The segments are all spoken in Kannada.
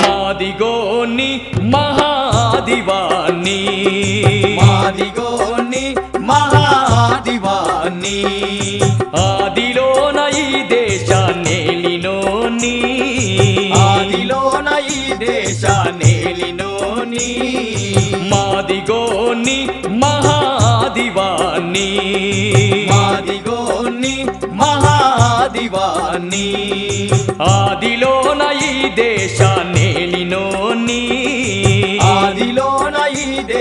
మాదిగోని మహాదివాని మాదిగోని మహాదివాని ఆదిలోన ఈ దేశాన్నేలినోని ఆదిలోన ఈ దేశానేలినోని మాదిగోని మహాదివాని మాదిగోని మహాదివాని ఆదిలోన ఈ దేశాన్నేలినోని ఈ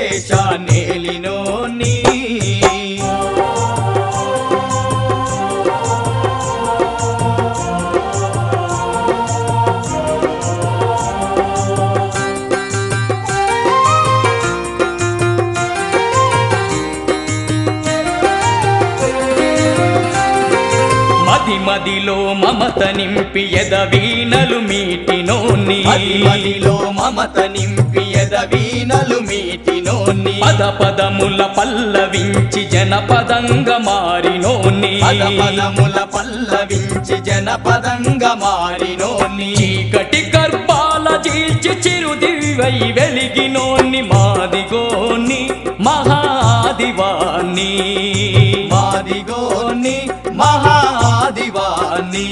మది మదిలో మమత నింపి ఎదవీనలు మీటినోని మదిలో మమత నింపి ఎదవీనలు మీటినోని పద పదముల పల్లవించి జనపదంగా మారినోని. పద పదముల పల్లవించి జనపదంగా మారినోని. చీకటి గర్భాల చీల్చి చిరుదివై వెలిగినోని మాదిగోని మహాదివాని. మాదిగోని మహాదివాని.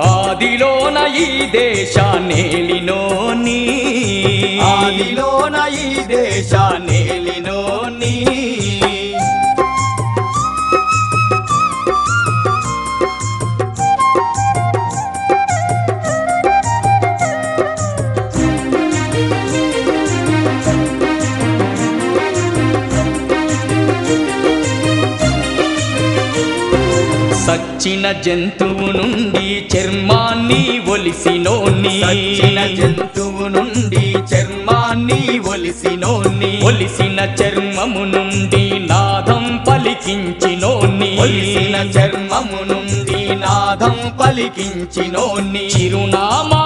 ఆదిలోన ఈ దేశాన్నేలినోని సచ్చిన జంతువు నుండి చర్మాన్ని ఒలిసినోని సచ్చిన జంతువు నుండి చర్మాన్ని ఒలిసినోని ఒలిసిన చర్మము నుండి నాదం పలికించినోని ఒలిసిన చర్మము నుండి నాదం పలికించినోని చిరునామా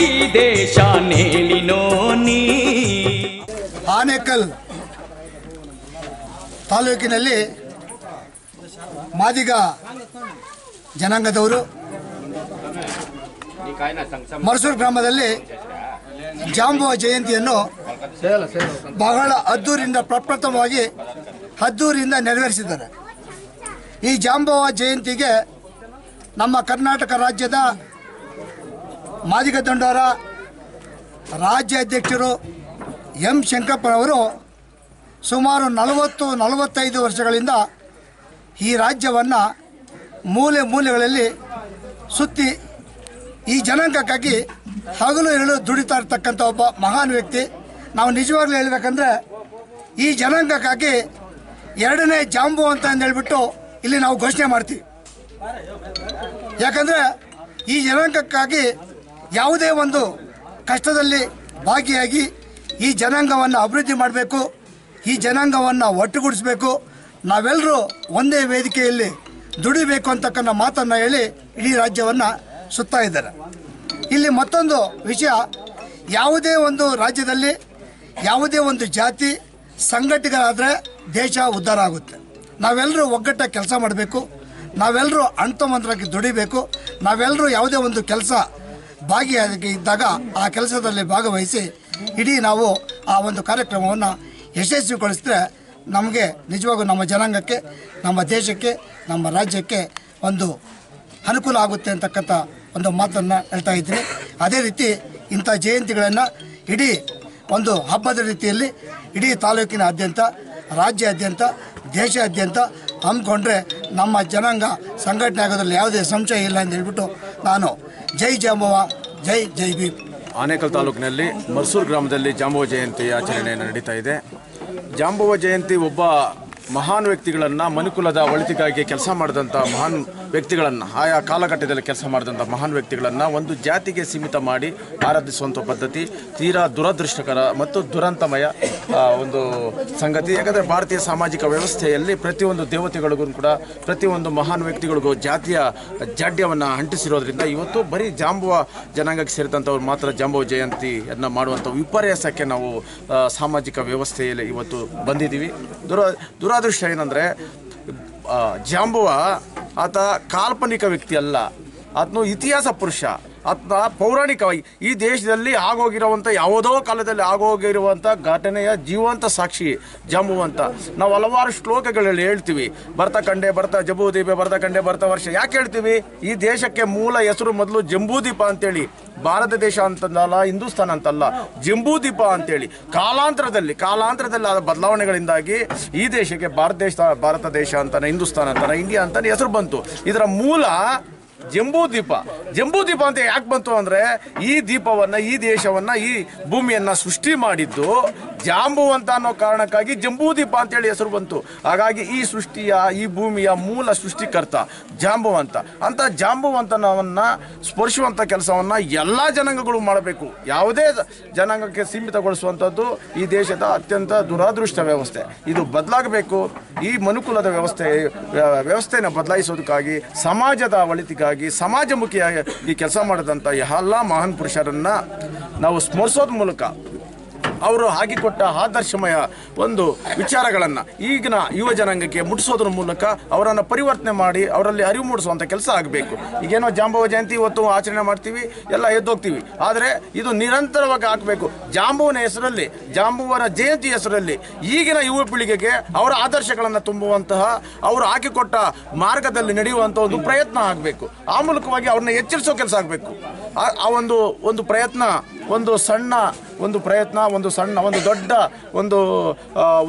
ಈ ದೇಶ ನೀ. ಆನೇಕಲ್ ತಾಲೂಕಿನಲ್ಲಿ ಮಾದಿಗ ಜನಾಂಗದವರು ಮರಸೂರು ಗ್ರಾಮದಲ್ಲಿ ಜಾಂಬುವ ಜಯಂತಿಯನ್ನು ಬಹಳ ಅದ್ದೂರಿಂದ ಪ್ರಪ್ರಥಮವಾಗಿ ಅದ್ದೂರಿಂದ ನೆರವೇರಿಸಿದ್ದಾರೆ. ಈ ಜಾಂಬವ ಜಯಂತಿಗೆ ನಮ್ಮ ಕರ್ನಾಟಕ ರಾಜ್ಯದ ಮಾದಿಗ ದಂಡೋರ ರಾಜ್ಯ ಅಧ್ಯಕ್ಷರು ಎಂ ಶಂಕರಪ್ಪನವರು ಸುಮಾರು ನಲವತ್ತು ನಲವತ್ತೈದು ವರ್ಷಗಳಿಂದ ಈ ರಾಜ್ಯವನ್ನು ಮೂಲೆ ಮೂಲೆಗಳಲ್ಲಿ ಸುತ್ತಿ ಈ ಜನಾಂಗಕ್ಕಾಗಿ ಹಗಲು ಇರಲು ದುಡಿತಾ ಇರ್ತಕ್ಕಂಥ ಒಬ್ಬ ಮಹಾನ್ ವ್ಯಕ್ತಿ. ನಾವು ನಿಜವಾಗ್ಲೂ ಹೇಳಬೇಕಂದ್ರೆ ಈ ಜನಾಂಗಕ್ಕಾಗಿ ಎರಡನೇ ಜಾಂಬು ಅಂತ ಹೇಳ್ಬಿಟ್ಟು ಇಲ್ಲಿ ನಾವು ಘೋಷಣೆ ಮಾಡ್ತೀವಿ. ಯಾಕಂದರೆ ಈ ಜನಾಂಗಕ್ಕಾಗಿ ಯಾವುದೇ ಒಂದು ಕಷ್ಟದಲ್ಲಿ ಭಾಗಿಯಾಗಿ ಈ ಜನಾಂಗವನ್ನು ಅಭಿವೃದ್ಧಿ ಮಾಡಬೇಕು, ಈ ಜನಾಂಗವನ್ನು ಒಟ್ಟುಗೂಡಿಸಬೇಕು ನಾವೆಲ್ಲರೂ ಒಂದೇ ವೇದಿಕೆಯಲ್ಲಿ ದುಡಿಬೇಕು ಅಂತಕ್ಕಂಥ ಮಾತನ್ನು ಹೇಳಿ ಇಡೀ ರಾಜ್ಯವನ್ನು ಸುತ್ತಾ ಇದ್ದಾರೆ. ಇಲ್ಲಿ ಮತ್ತೊಂದು ವಿಷಯ, ಯಾವುದೇ ಒಂದು ರಾಜ್ಯದಲ್ಲಿ ಯಾವುದೇ ಒಂದು ಜಾತಿ ಸಂಘಟನೆಗಳಾದರೆ ದೇಶ ಉದ್ಧಾರ ಆಗುತ್ತೆ. ನಾವೆಲ್ಲರೂ ಒಗ್ಗಟ್ಟ ಕೆಲಸ ಮಾಡಬೇಕು ನಾವೆಲ್ಲರೂ ಅಂತಮಂತ್ರಕ್ಕೆ ದುಡಿಬೇಕು ನಾವೆಲ್ಲರೂ ಯಾವುದೇ ಒಂದು ಕೆಲಸ ಭಾಗಿಯಾಗಿ ಇದ್ದಾಗ ಆ ಕೆಲಸದಲ್ಲಿ ಭಾಗವಹಿಸಿ ಇಡೀ ನಾವು ಆ ಒಂದು ಕಾರ್ಯಕ್ರಮವನ್ನು ಯಶಸ್ವಿಗೊಳಿಸಿದ್ರೆ ನಮಗೆ ನಿಜವಾಗೂ ನಮ್ಮ ಜನಾಂಗಕ್ಕೆ, ನಮ್ಮ ದೇಶಕ್ಕೆ, ನಮ್ಮ ರಾಜ್ಯಕ್ಕೆ ಒಂದು ಅನುಕೂಲ ಆಗುತ್ತೆ ಅಂತಕ್ಕಂಥ ಒಂದು ಮಾತನ್ನು ಹೇಳ್ತಾ ಇದ್ದೀನಿ. ಅದೇ ರೀತಿ ಇಂಥ ಜಯಂತಿಗಳನ್ನು ಇಡೀ ಒಂದು ಹಬ್ಬದ ರೀತಿಯಲ್ಲಿ ಇಡೀ ತಾಲೂಕಿನಾದ್ಯಂತ, ರಾಜ್ಯಾದ್ಯಂತ, ದೇಶಾದ್ಯಂತ ಹಮ್ಮಿಕೊಂಡ್ರೆ ನಮ್ಮ ಜನಾಂಗ ಸಂಘಟನೆ ಆಗೋದ್ರಲ್ಲಿ ಯಾವುದೇ ಸಂಶಯ ಇಲ್ಲ ಅಂತ ಹೇಳ್ಬಿಟ್ಟು ನಾನು ಜೈ ಜಾಂಬವ ಜೈ ಜೈ ಭೀಮ್. ಆನೇಕಲ್ ತಾಲೂಕಿನಲ್ಲಿ ಮರ್ಸೂರು ಗ್ರಾಮದಲ್ಲಿ ಜಾಂಬವ ಜಯಂತಿ ಆಚರಣೆ ನಡೀತಾ ಇದೆ. ಜಾಂಬವ ಜಯಂತಿ ಒಬ್ಬ ಮಹಾನ್ ವ್ಯಕ್ತಿಗಳನ್ನು ಮನುಕುಲದ ಒಳಿತಿಗಾಗಿ ಕೆಲಸ ಮಾಡಿದಂಥ ಮಹಾನ್ ವ್ಯಕ್ತಿಗಳನ್ನು, ಆಯಾ ಕಾಲಘಟ್ಟದಲ್ಲಿ ಕೆಲಸ ಮಾಡಿದಂಥ ಮಹಾನ್ ವ್ಯಕ್ತಿಗಳನ್ನು ಒಂದು ಜಾತಿಗೆ ಸೀಮಿತ ಮಾಡಿ ಆರಾಧಿಸುವಂಥ ಪದ್ಧತಿ, ತೀರಾ ದುರದೃಷ್ಟಕರ ಮತ್ತು ದುರಂತಮಯ ಒಂದು ಸಂಗತಿ. ಯಾಕಂದರೆ ಭಾರತೀಯ ಸಾಮಾಜಿಕ ವ್ಯವಸ್ಥೆಯಲ್ಲಿ ಪ್ರತಿಯೊಂದು ದೇವತೆಗಳಿಗೂ ಕೂಡ, ಪ್ರತಿಯೊಂದು ಮಹಾನ್ ವ್ಯಕ್ತಿಗಳಿಗೂ ಜಾತಿಯ ಜಾಡ್ಯವನ್ನು ಅಂಟಿಸಿರೋದ್ರಿಂದ ಇವತ್ತು ಬರೀ ಜಾಂಬುವ ಜನಾಂಗಕ್ಕೆ ಸೇರಿದಂಥವ್ರು ಮಾತ್ರ ಜಾಂಬುವ ಜಯಂತಿಯನ್ನು ಮಾಡುವಂಥ ವಿಪರ್ಯಾಸಕ್ಕೆ ನಾವು ಸಾಮಾಜಿಕ ವ್ಯವಸ್ಥೆಯಲ್ಲಿ ಇವತ್ತು ಬಂದಿದ್ದೀವಿ. ದುರ, ದುರಾದೃಷ್ಟ ಏನಂದರೆ ಜಾಂಬುವ ಆತ ಕಾಲ್ಪನಿಕ ವ್ಯಕ್ತಿ ಅಲ್ಲ. ಆತನು ಇತಿಹಾಸ ಪುರುಷ. ಆತ ಪೌರಾಣಿಕವಾಗಿ ಈ ದೇಶದಲ್ಲಿ ಆಗೋಗಿರುವಂಥ ಯಾವುದೋ ಕಾಲದಲ್ಲಿ ಆಗೋಗಿರುವಂಥ ಘಟನೆಯ ಜೀವಂತ ಸಾಕ್ಷಿ ಜಮ್ಮು ನಾವು ಹಲವಾರು ಶ್ಲೋಕಗಳಲ್ಲಿ ಹೇಳ್ತೀವಿ. ಬರ್ತಾ ಕಂಡೆ, ಬರ್ತಾ ಜಂಬೂದೀಪ ಬರ್ತಾ ಕಂಡೆ, ಬರ್ತಾ ವರ್ಷ. ಯಾಕೆ ಹೇಳ್ತೀವಿ? ಈ ದೇಶಕ್ಕೆ ಮೂಲ ಹೆಸರು ಮೊದಲು ಜಂಬೂದೀಪ ಅಂತೇಳಿ. ಭಾರತ ದೇಶ ಅಂತಂದಲ್ಲ, ಹಿಂದೂಸ್ತಾನ ಅಂತಲ್ಲ ಜಂಬೂದೀಪ ಅಂತೇಳಿ. ಕಾಲಾಂತರದಲ್ಲಿ ಕಾಲಾಂತರದಲ್ಲಿ ಆದ ಬದಲಾವಣೆಗಳಿಂದಾಗಿ ಈ ದೇಶಕ್ಕೆ ಭಾರತ ದೇಶ ಭಾರತ ದೇಶ ಅಂತಾನೆ, ಹಿಂದೂಸ್ತಾನ ಅಂತಾನೆ, ಇಂಡಿಯಾ ಅಂತಾನೆ ಹೆಸರು ಬಂತು. ಇದರ ಮೂಲ ಜಂಬೂ ದೀಪ. ಜಂಬೂ ದೀಪ ಅಂತ ಯಾಕೆ ಬಂತು ಅಂದ್ರೆ ಈ ದೀಪವನ್ನ, ಈ ದೇಶವನ್ನ, ಈ ಭೂಮಿಯನ್ನ ಸೃಷ್ಟಿ ಮಾಡಿದ್ದು ಜಾಂಬು ಅಂತ ಅನ್ನೋ ಕಾರಣಕ್ಕಾಗಿ ಜಂಬೂದೀಪ ಅಂತೇಳಿ ಹೆಸರು ಬಂತು. ಹಾಗಾಗಿ ಈ ಸೃಷ್ಟಿಯ, ಈ ಭೂಮಿಯ ಮೂಲ ಸೃಷ್ಟಿಕರ್ತ ಜಾಂಬುವಂತ ಅಂತ. ಜಾಂಬುವಂತನವನ್ನ ಸ್ಪರ್ಶುವಂತ ಕೆಲಸವನ್ನ ಎಲ್ಲಾ ಜನಾಂಗಗಳು ಮಾಡಬೇಕು. ಯಾವುದೇ ಜನಾಂಗಕ್ಕೆ ಸೀಮಿತಗೊಳಿಸುವಂಥದ್ದು ಈ ದೇಶದ ಅತ್ಯಂತ ದುರಾದೃಷ್ಟ ವ್ಯವಸ್ಥೆ. ಇದು ಬದಲಾಗಬೇಕು. ಈ ಮನುಕುಲದ ವ್ಯವಸ್ಥೆ ವ್ಯವಸ್ಥೆನ ಬದಲಾಯಿಸೋದಕ್ಕಾಗಿ, ಸಮಾಜದ ಒಳಿತಿಗಾಗಿ ಸಮಾಜಮುಖಿಯಾಗಿ ಈ ಕೆಲಸ ಮಾಡಿದಂಥ ಎಲ್ಲ ಮಹಾನ್ ಪುರುಷರನ್ನ ನಾವು ಸ್ಮರಿಸೋದ್ ಮೂಲಕ ಅವರು ಹಾಕಿಕೊಟ್ಟ ಆದರ್ಶಮಯ ಒಂದು ವಿಚಾರಗಳನ್ನು ಈಗಿನ ಯುವ ಜನಾಂಗಕ್ಕೆ ಮುಟ್ಟಿಸೋದ್ರ ಮೂಲಕ ಅವರನ್ನು ಪರಿವರ್ತನೆ ಮಾಡಿ ಅವರಲ್ಲಿ ಅರಿವು ಮೂಡಿಸುವಂಥ ಕೆಲಸ ಆಗಬೇಕು. ಈಗೇನೋ ಜಾಂಬವ ಜಯಂತಿ ಇವತ್ತು ಆಚರಣೆ ಮಾಡ್ತೀವಿ, ಎಲ್ಲ ಎದ್ದೋಗ್ತೀವಿ. ಆದರೆ ಇದು ನಿರಂತರವಾಗಿ ಆಗಬೇಕು ಜಾಂಬುವನ ಹೆಸರಲ್ಲಿ ಜಾಂಬುವನ ಜಯಂತಿ ಹೆಸರಲ್ಲಿ ಈಗಿನ ಯುವ ಪೀಳಿಗೆಗೆ ಅವರ ಆದರ್ಶಗಳನ್ನು ತುಂಬುವಂತಹ, ಅವರು ಹಾಕಿಕೊಟ್ಟ ಮಾರ್ಗದಲ್ಲಿ ನಡೆಯುವಂಥ ಒಂದು ಪ್ರಯತ್ನ ಆಗಬೇಕು. ಆ ಮೂಲಕವಾಗಿ ಅವ್ರನ್ನ ಎಚ್ಚರಿಸೋ ಕೆಲಸ ಆಗಬೇಕು. ಆ ಒಂದು ಒಂದು ಪ್ರಯತ್ನ, ಒಂದು ಸಣ್ಣ ಒಂದು ಪ್ರಯತ್ನ, ಒಂದು ಸಣ್ಣ, ಒಂದು ದೊಡ್ಡ, ಒಂದು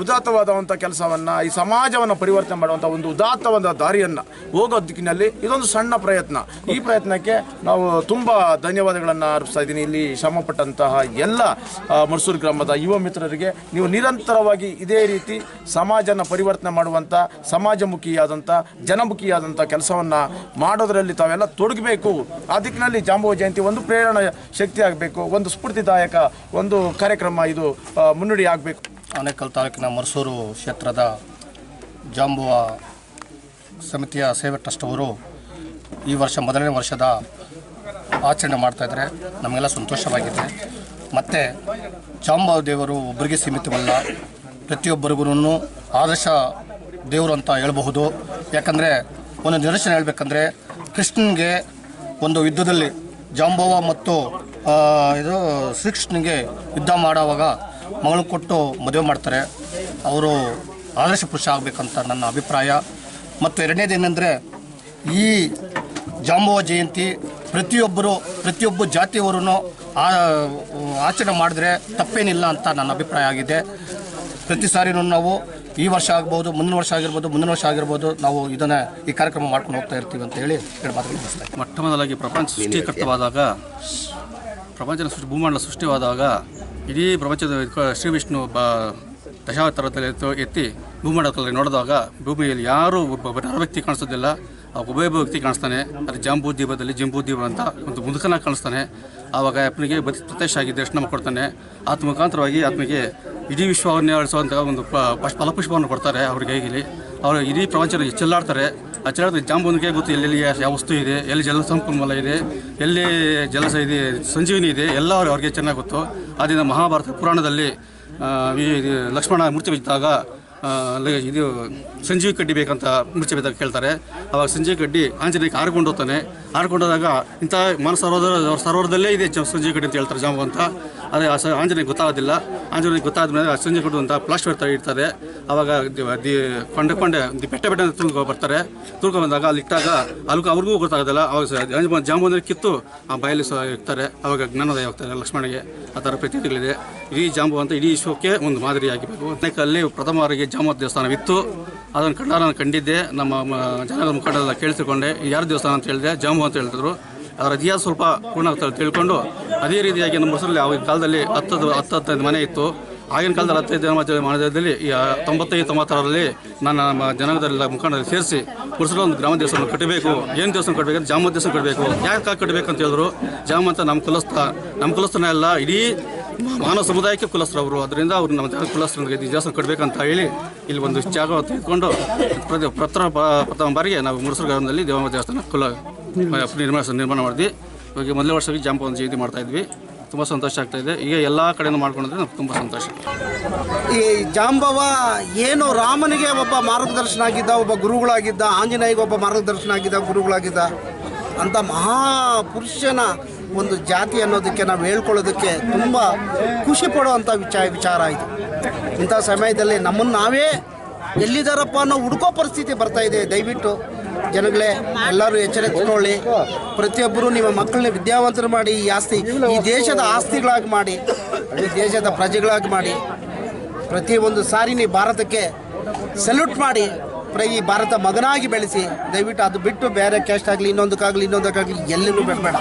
ಉದಾತ್ತವಾದಂಥ ಕೆಲಸವನ್ನು ಈ ಸಮಾಜವನ್ನು ಪರಿವರ್ತನೆ ಮಾಡುವಂಥ ಒಂದು ಉದಾತ್ತವಾದ ದಾರಿಯನ್ನು ಹೋಗೋ ದಿಕ್ಕಿನಲ್ಲಿ ಇದೊಂದು ಸಣ್ಣ ಪ್ರಯತ್ನ. ಈ ಪ್ರಯತ್ನಕ್ಕೆ ನಾವು ತುಂಬ ಧನ್ಯವಾದಗಳನ್ನು ಅರ್ಪಿಸ್ತಾ ಇದ್ದೀನಿ. ಇಲ್ಲಿ ಶ್ರಮಪಟ್ಟಂತಹ ಎಲ್ಲ ಮೈಸೂರು ಗ್ರಾಮದ ಯುವ ಮಿತ್ರರಿಗೆ ನೀವು ನಿರಂತರವಾಗಿ ಇದೇ ರೀತಿ ಸಮಾಜನ ಪರಿವರ್ತನೆ ಮಾಡುವಂಥ ಸಮಾಜಮುಖಿಯಾದಂಥ ಜನಮುಖಿಯಾದಂಥ ಕೆಲಸವನ್ನು ಮಾಡೋದರಲ್ಲಿ ತಾವೆಲ್ಲ ತೊಡಗಬೇಕು. ಆ ದಿಕ್ಕಿನಲ್ಲಿ ಜಾಂಬುವ ಜಯಂತಿ ಒಂದು ಪ್ರೇರಣಾ ಶಕ್ತಿ ಆಗಬೇಕು, ಒಂದು ಸ್ಫೂರ್ತಿದಾಯಕ ಒಂದು ಕಾರ್ಯಕ್ರಮ ಇದು ಮುನ್ನುಡಿ ಆಗಬೇಕು. ಆನೇಕಲ್ ತಾಲೂಕಿನ ಮರಸೂರು ಕ್ಷೇತ್ರದ ಜಾಂಬುವ ಸಮಿತಿಯ ಸೇವೆ ಟ್ರಸ್ಟ್ ಅವರು ಈ ವರ್ಷ ಮೊದಲನೇ ವರ್ಷದ ಆಚರಣೆ ಮಾಡ್ತಾಯಿದ್ರೆ ನಮಗೆಲ್ಲ ಸಂತೋಷವಾಗಿದೆ. ಮತ್ತು ಜಾಂಬುವ ದೇವರು ಒಬ್ಬರಿಗೆ ಸೀಮಿತವಲ್ಲ ಪ್ರತಿಯೊಬ್ಬರಿಗೂ ಆದರ್ಶ ದೇವರು ಅಂತ ಹೇಳಬಹುದು. ಯಾಕಂದರೆ ಒಂದು ನಿದರ್ಶನ ಹೇಳಬೇಕಂದ್ರೆ ಕೃಷ್ಣನಿಗೆ ಒಂದು ಯುದ್ಧದಲ್ಲಿ ಜಾಂಬವ ಮತ್ತು ಇದು ಶ್ರೀಕೃಷ್ಣನಿಗೆ ಯುದ್ಧ ಮಾಡುವಾಗ ಮಗಳು ಕೊಟ್ಟು ಮದುವೆ ಮಾಡ್ತಾರೆ. ಅವರು ಆದರ್ಶ ಪುರುಷ ಆಗಬೇಕಂತ ನನ್ನ ಅಭಿಪ್ರಾಯ. ಮತ್ತು ಎರಡನೇದೇನೆಂದರೆ ಈ ಜಾಂಬವ ಜಯಂತಿ ಪ್ರತಿಯೊಬ್ಬರು, ಪ್ರತಿಯೊಬ್ಬ ಜಾತಿಯವರೂ ಆಚರಣೆ ಮಾಡಿದ್ರೆ ತಪ್ಪೇನಿಲ್ಲ ಅಂತ ನನ್ನ ಅಭಿಪ್ರಾಯ ಆಗಿದೆ. ಪ್ರತಿ ಸಾರಿನೂ ನಾವು ಈ ವರ್ಷ ಆಗ್ಬೋದು, ಮುಂದಿನ ವರ್ಷ ಆಗಿರ್ಬೋದು, ಮುಂದಿನ ವರ್ಷ ಆಗಿರ್ಬೋದು ನಾವು ಇದನ್ನು ಈ ಕಾರ್ಯಕ್ರಮ ಮಾಡ್ಕೊಂಡು ಹೋಗ್ತಾ ಇರ್ತೀವಿ ಅಂತ ಹೇಳಿ ಇದ್ದೀನಿ. ಮೊಟ್ಟ ಮೊದಲಾಗಿ ಪ್ರಪಂಚ ಸೃಷ್ಟಿಕರ್ತವಾದಾಗ ಪ್ರಪಂಚದ ಸೃಷ್ಟಿ ಭೂಮಂಡಲ ಸೃಷ್ಟಿವಾದಾಗ ಇಡೀ ಪ್ರಪಂಚದ ಶ್ರೀ ವಿಷ್ಣು ಬ ದಶಾವತಾರದಲ್ಲಿ ಎತ್ತು- ಭೂಮಂಡಲದಲ್ಲಿ ನೋಡಿದಾಗ ಭೂಮಿಯಲ್ಲಿ ಯಾರೂ ಒಬ್ಬ ನರ ವ್ಯಕ್ತಿ ಕಾಣಿಸೋದಿಲ್ಲ. ಒಬ್ಬ ವ್ಯಕ್ತಿ ಕಾಣಿಸ್ತಾನೆ. ಅದು ಜಾಂಬೂ ದೀಪದಲ್ಲಿ ಜಂಬೂ ದೀಪ ಅಂತ ಒಂದು ಮುದುಕನ ಕಾಣಿಸ್ತಾನೆ. ಆವಾಗ ಅಪ್ಪನಿಗೆ ಬದಿ ಪ್ರತ್ಯಕ್ಷ ಆಗಿ ದರ್ಶನ ಕೊಡ್ತಾನೆ. ಆತ ಮುಖಾಂತರವಾಗಿ ಆತನಿಗೆ ಇಡೀ ವಿಶ್ವವನ್ನೇ ಆಡಿಸುವಂತಹ ಒಂದು ಫಲಪುಷ್ಪವನ್ನು ಕೊಡ್ತಾರೆ ಅವ್ರಿಗೆ ಹೇಗಿಲಿ. ಅವರು ಇಡೀ ಪ್ರಪಂಚನ ಚೆಲ್ಲಾಡ್ತಾರೆ. ಆ ಚೆಲ್ಲಾಡಿದ ಜಾಂಬೂನಿಗೆ ಗೊತ್ತು ಎಲ್ಲೆಲ್ಲಿ ಯಾವ ವಸ್ತು ಇದೆ, ಎಲ್ಲಿ ಜಲ ಸಂಪನ್ಮೂಲ ಇದೆ, ಎಲ್ಲಿ ಜಲಸ ಇದೆ, ಸಂಜೀವಿನಿ ಇದೆ ಎಲ್ಲ ಅವ್ರು- ಅವ್ರಿಗೆ ಚೆನ್ನಾಗಿ ಗೊತ್ತು. ಆದ್ದರಿಂದ ಮಹಾಭಾರತ ಪುರಾಣದಲ್ಲಿ ಈ ಲಕ್ಷ್ಮಣ ಮೂರ್ತಿ ಬಿದ್ದಾಗ ಇದು ಸಂಜೀವಿ ಕಡ್ಡಿ ಬೇಕಂತ ಮೂರ್ತಿ ಬಿದ್ದಾಗ ಕೇಳ್ತಾರೆ. ಅವಾಗ ಸಂಜೀವಿ ಕಡ್ಡಿ ಆಂಜನೇಯಕ್ಕೆ ಹಾರ್ಕೊಂಡು ಹೋಗ್ತಾನೆ. ಹಾರ್ಕೊಂಡು ಹೋದಾಗ ಇಂಥ ಮನ ಸರೋವರ, ಸರೋವರದಲ್ಲೇ ಇದೆ ಸಂಜೀವಿ ಕಡ್ಡಿ ಅಂತ ಹೇಳ್ತಾರೆ ಜಾಂಬು ಅಂತ. ಆದರೆ ಆಂಜನೇಯ ಗೊತ್ತಾಗೋದಿಲ್ಲ. ಆಂಜನೇಯ ಗೊತ್ತಾದ ಮೇಲೆ ಸಂಜೀವಿ ಕಡ್ಡಿ ಅಂತ ಪ್ಲಾಸ್ಟರ್ ಇಡ್ತಾರೆ. ಅವಾಗ ದಿ- ಕೊಂಡೆ ಕೊಂಡೆ ದಿ ಬೆಟ್ಟ ಬೆಟ್ಟ ತುಳ್ಕೊ ಬರ್ತಾರೆ. ತುಳ್ಕೊ ಬಂದಾಗ ಅಲ್ಲಿ ಇಟ್ಟಾಗ ಅಲ್ಲಿ ಅವ್ರಿಗೂ ಗೊತ್ತಾಗೋದಿಲ್ಲ. ಅವಾಗ ಜಾಂಬೂನಲ್ಲಿ ಕಿತ್ತು. ಆ ಬಾಯಲ್ಲಿ ಸಹ ಇರ್ತಾರೆ ಅವಾಗ ಜ್ಞಾನೋದಯ ಹೋಗ್ತಾರೆ ಲಕ್ಷ್ಮಣಿಗೆ ಆ ಥರ ಪ್ರತೀತಿಗಳಿದೆ. ಇಡೀ ಜಾಂಬು ಅಂತ ಇಡೀ ವಿಶ್ವಕ್ಕೆ ಒಂದು ಮಾದರಿಯಾಗಬೇಕು ಅಲ್ಲಿ ಪ್ರಥಮ ಪ್ರಥಮವಾರಿಗೆ ಜಾಂಬು ದೇವಸ್ಥಾನವಿತ್ತು. ಅದನ್ನು ನಾನು ಕಂಡಿದ್ದೆ. ನಮ್ಮ ಜನಗಳ ಮುಖಂಡರೆಲ್ಲ ಕೇಳಿಸಿಕೊಂಡೆ. ಯಾರು ದೇವಸ್ಥಾನ ಅಂತ ಹೇಳಿದೆ ಜಾಂಬು ಅಂತ ಹೇಳಿದ್ರು. ಅದರ ಇತಿಹಾಸ ಸ್ವಲ್ಪ ಪೂರ್ಣ ತಿಳ್ಕೊಂಡು ಅದೇ ರೀತಿಯಾಗಿ ನಮ್ಮ ಹೆಸರಲ್ಲಿ ಆ ಕಾಲದಲ್ಲಿ ಹತ್ತದ ಹತ್ತು ಹತ್ತೈದು ಮನೆ ಇತ್ತು. ಆಗಿನ ಕಾಲದಲ್ಲಿ ಹತ್ತೈದು ಜನ ಮಾಡಿದಲ್ಲಿ ಈ ತೊಂಬತ್ತೈದು, ತೊಂಬತ್ತಾರರಲ್ಲಿ ನನ್ನ ನಮ್ಮ ಜನಾಂಗದಲ್ಲ ಮುಖಂಡರಲ್ಲಿ ಸೇರಿಸಿ ಪುರುಷರು ಒಂದು ಗ್ರಾಮ ದೇವಸ್ಥಾನ ಕಟ್ಟಬೇಕು. ಏನು ದೇವಸ್ಥಾನ ಕಟ್ಟಬೇಕು ಜಾಮ ದೇವಸ್ಥಾನ ಕಟ್ಟಬೇಕು. ಯಾಕೆ ಅಂತ ಹೇಳಿದ್ರು. ಜಾಮ ಅಂತ ನಮ್ಮ ಕುಲಸ್ಥ, ನಮ್ಮ ಕುಲಸ್ಥನ ಎಲ್ಲ ಇಡೀ ಮಾನವ ಸಮುದಾಯಕ್ಕೆ ಕುಲಸ್ಥರವರು ಅದರಿಂದ ಅವರು ನಮ್ಮ ಜನ ಕುಲಸ್ಥರಿಗೆ ದೇವಸ್ಥಾನ ಕಟ್ಟಬೇಕಂತ ಹೇಳಿ ಇಲ್ಲಿ ಒಂದು ಜಾಗ ತೆಗೆದುಕೊಂಡು ಪ್ರತಿ ಪ್ರಥಮ ಪ್ರಥಮ ಬಾರಿಗೆ ನಾವು ಮುರುಸರು ಗ್ರಾಮದಲ್ಲಿ ದೇವ ದೇವಸ್ಥಾನ ಕುಲ ನಿರ್ಮಾಣ ನಿರ್ಮಾಣ ಮಾಡಿದ್ವಿ ಇವಾಗ ಮೊದಲ ವರ್ಷಕ್ಕೆ ಜಾಂಪ ಒಂದು ಜಯಂತಿ ಮಾಡ್ತಾ ಇದ್ವಿ. ತುಂಬ ಸಂತೋಷ ಆಗ್ತಾ ಇದೆ. ಈಗ ಎಲ್ಲ ಕಡೆಯೂ ಮಾಡ್ಕೊಂಡ್ರೆ ನಮ್ಗೆ ತುಂಬ ಸಂತೋಷ. ಈ ಜಾಂಬವ ಏನು ರಾಮನಿಗೆ ಒಬ್ಬ ಮಾರ್ಗದರ್ಶನ ಆಗಿದ್ದ ಒಬ್ಬ ಗುರುಗಳಾಗಿದ್ದ ಆಂಜನೇಯಗೆ ಒಬ್ಬ ಮಾರ್ಗದರ್ಶನ ಆಗಿದ್ದ ಗುರುಗಳಾಗಿದ್ದ ಅಂತ ಮಹಾಪುರುಷನ ಒಂದು ಜಾತಿ ಅನ್ನೋದಕ್ಕೆ ನಾವು ಹೇಳ್ಕೊಳ್ಳೋದಕ್ಕೆ ತುಂಬ ಖುಷಿ ಪಡುವಂಥ ವಿಚಾರ ವಿಚಾರ ಇದು. ಇಂಥ ಸಮಯದಲ್ಲಿ ನಮ್ಮನ್ನು ನಾವೇ ಎಲ್ಲಿದ್ದಾರಪ್ಪ ಅನ್ನೋ ಹುಡುಕೋ ಪರಿಸ್ಥಿತಿ ಬರ್ತಾ ಇದೆ. ದಯವಿಟ್ಟು ಜನಗಳೇ, ಎಲ್ಲರೂ ಎಚ್ಚರಿಸ್ಕೊಳ್ಳಿ. ಪ್ರತಿಯೊಬ್ಬರು ನಿಮ್ಮ ಮಕ್ಕಳನ್ನ ವಿದ್ಯಾವಂತರು ಮಾಡಿ, ಈ ಆಸ್ತಿ, ಈ ದೇಶದ ಆಸ್ತಿಗಳಾಗಿ ಮಾಡಿ, ಈ ದೇಶದ ಪ್ರಜೆಗಳಾಗಿ ಮಾಡಿ ಪ್ರತಿಯೊಂದು ಸಾರಿ ನೀವು ಭಾರತಕ್ಕೆ ಸಲ್ಯೂಟ್ ಮಾಡಿ ಈ ಭಾರತ ಮಗನಾಗಿ ಬೆಳೆಸಿ, ದಯವಿಟ್ಟು ಅದು ಬಿಟ್ಟು ಬೇರೆ ಕ್ಯಾಸ್ಟ್ ಆಗಲಿ, ಇನ್ನೊಂದಕ್ಕಾಗಲಿ ಇನ್ನೊಂದಕ್ಕಾಗಲಿ ಎಲ್ಲೂ ಬಿಡಬೇಡ.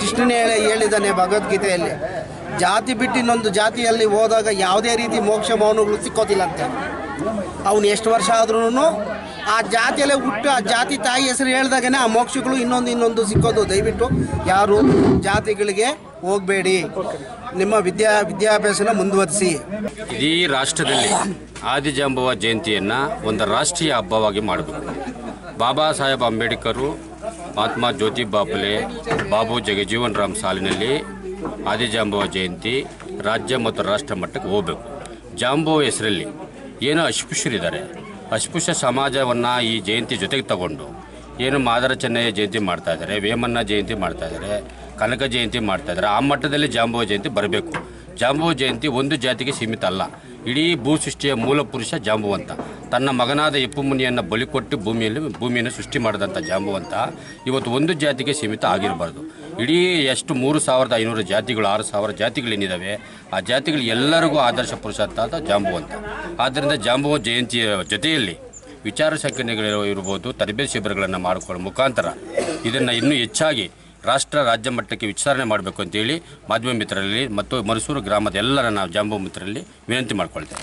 ಕೃಷ್ಣನೇ ಹೇಳಿ, ಹೇಳಿದ್ದಾನೆ ಭಗವದ್ಗೀತೆಯಲ್ಲಿ, ಜಾತಿ ಬಿಟ್ಟು ಇನ್ನೊಂದು ಜಾತಿಯಲ್ಲಿ ಹೋದಾಗ ಯಾವುದೇ ರೀತಿ ಮೋಕ್ಷ ಮೌನಗಳು ಸಿಕ್ಕೋದಿಲ್ಲಂತೆ ಅವನು ಎಷ್ಟು ವರ್ಷ ಆದ್ರೂ ಆ ಜಾತಿಯಲ್ಲೇ ಹುಟ್ಟು, ಆ ಜಾತಿ ತಾಯಿ ಹೆಸರು ಹೇಳ್ದಾಗನೇ ಆ ಮೋಕ್ಷಗಳು ಇನ್ನೊಂದು ಇನ್ನೊಂದು ಸಿಕ್ಕೋದು ದಯವಿಟ್ಟು ಯಾರು ಜಾತಿಗಳಿಗೆ ಹೋಗಬೇಡಿ. ನಿಮ್ಮ ವಿದ್ಯಾ, ವಿದ್ಯಾಭ್ಯಾಸನ ಮುಂದುವರಿಸಿ. ಇಡೀ ರಾಷ್ಟ್ರದಲ್ಲಿ ಆದಿಜಾಂಬವ ಜಯಂತಿಯನ್ನು ಒಂದು ರಾಷ್ಟ್ರೀಯ ಹಬ್ಬವಾಗಿ ಮಾಡಬೇಕು ಬಾಬಾ ಸಾಹೇಬ್ ಅಂಬೇಡ್ಕರು, ಮಹಾತ್ಮ ಜ್ಯೋತಿ ಬಾಬುಲೆ, ಬಾಬು ಜಗಜೀವನ್ ರಾಮ್ ಸಾಲಿನಲ್ಲಿ ಆದಿಜಾಂಬವ ಜಯಂತಿ ರಾಜ್ಯ ಮತ್ತು ರಾಷ್ಟ್ರ ಮಟ್ಟಕ್ಕೆ ಹೋಗಬೇಕು. ಜಾಂಬವ ಹೆಸರಲ್ಲಿ ಏನೋ ಅಸ್ಪೃಶ್ಯರಿದ್ದಾರೆ ಅಸ್ಪೃಶ್ಯ ಸಮಾಜವನ್ನು ಈ ಜಯಂತಿ ಜೊತೆಗೆ ತಗೊಂಡು ಏನು ಮಾದರ ಚೆನ್ನಯ್ಯ ಜಯಂತಿ ಮಾಡ್ತಾ ಇದ್ದಾರೆ ವೇಮನ್ನ ಜಯಂತಿ ಮಾಡ್ತಾ ಇದ್ದಾರೆ, ಕನಕ ಜಯಂತಿ ಮಾಡ್ತಾ ಇದ್ದಾರೆ, ಆ ಮಟ್ಟದಲ್ಲಿ ಜಾಂಬವ ಜಯಂತಿ ಬರಬೇಕು. ಜಾಂಬವ ಜಯಂತಿ ಒಂದು ಜಾತಿಗೆ ಸೀಮಿತ ಅಲ್ಲ. ಇಡೀ ಭೂ ಸೃಷ್ಟಿಯ ಮೂಲ ಪುರುಷ ಜಾಂಬುವಂತ. ತನ್ನ ಮಗನಾದ ಎಪ್ಪು ಮುನಿಯನ್ನು ಬಲಿ ಭೂಮಿಯಲ್ಲಿ ಭೂಮಿಯನ್ನು ಸೃಷ್ಟಿ ಮಾಡಿದಂಥ ಜಾಂಬುವಂತ ಇವತ್ತು ಒಂದು ಜಾತಿಗೆ ಸೀಮಿತ ಆಗಿರಬಾರ್ದು. ಇಡೀ ಎಷ್ಟು ಮೂರು ಸಾವಿರದ ಐನೂರು ಜಾತಿಗಳು, ಆರು ಸಾವಿರ ಜಾತಿಗಳೇನಿದ್ದಾವೆ ಆ ಜಾತಿಗಳು ಎಲ್ಲರಿಗೂ ಆದರ್ಶ ಪುರುಷ ಅಂತ ಜಾಂಬುವಂತ ಆದ್ದರಿಂದ ಜಾಂಬುವ ಜಯಂತಿಯ ಜೊತೆಯಲ್ಲಿ ವಿಚಾರ ಸಂಕಿರಣಗಳು ಇರ್ಬೋದು, ತರಬೇತಿ ಶಿಬಿರಗಳನ್ನು ಮಾಡಿಕೊಳ್ಳೋ ಮುಖಾಂತರ ಇದನ್ನು ಇನ್ನೂ ಹೆಚ್ಚಾಗಿ ರಾಷ್ಟ್ರ, ರಾಜ್ಯ ಮಟ್ಟಕ್ಕೆ ವಿಚಾರಣೆ ಮಾಡಬೇಕು ಅಂತೇಳಿ ಮಾಧ್ಯಮ ಮಿತ್ರರಲ್ಲಿ ಮತ್ತು ಮೈಸೂರು ಗ್ರಾಮದ ಎಲ್ಲರ ನಾವು ಜಾಂಬು ಮಿತ್ರರಲ್ಲಿ ವಿನಂತಿ ಮಾಡ್ಕೊಳ್ತೇವೆ.